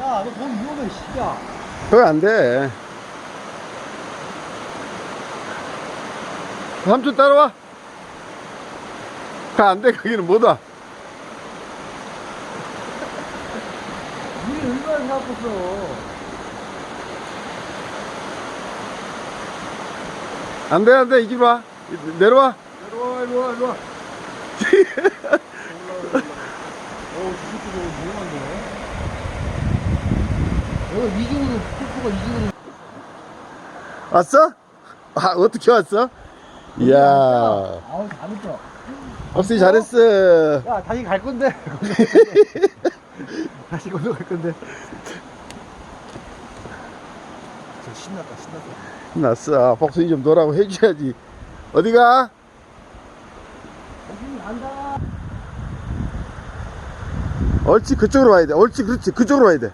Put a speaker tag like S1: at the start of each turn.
S1: 야, 너 거기 위험해, 씨야.
S2: 거기 안 돼. 삼촌 따라와. 가, 안 돼. 거기는 못 와.
S1: 물이 얼마나 사고서.
S2: 안 돼, 안 돼. 이리 와. 내려와.
S1: 내려와, 이리 와, 이리 와. 어우, 저것도 위험한데. 여기 이중으로, 폭포가 이중으로.
S2: 왔어? 아, 어떻게 왔어? 이야.
S1: 아우, 잘했다.
S2: 없이 잘했어.
S1: 야, 다시 갈 건데. 다시 건너 갈 건데. 저 신났다, 신났다.
S2: 났어. 복순이 좀 놀라고 해줘야지. 어디가?
S1: 거기 간다.
S2: 옳지, 그쪽으로 와야 돼. 옳지, 그렇지. 그쪽으로 와야 돼.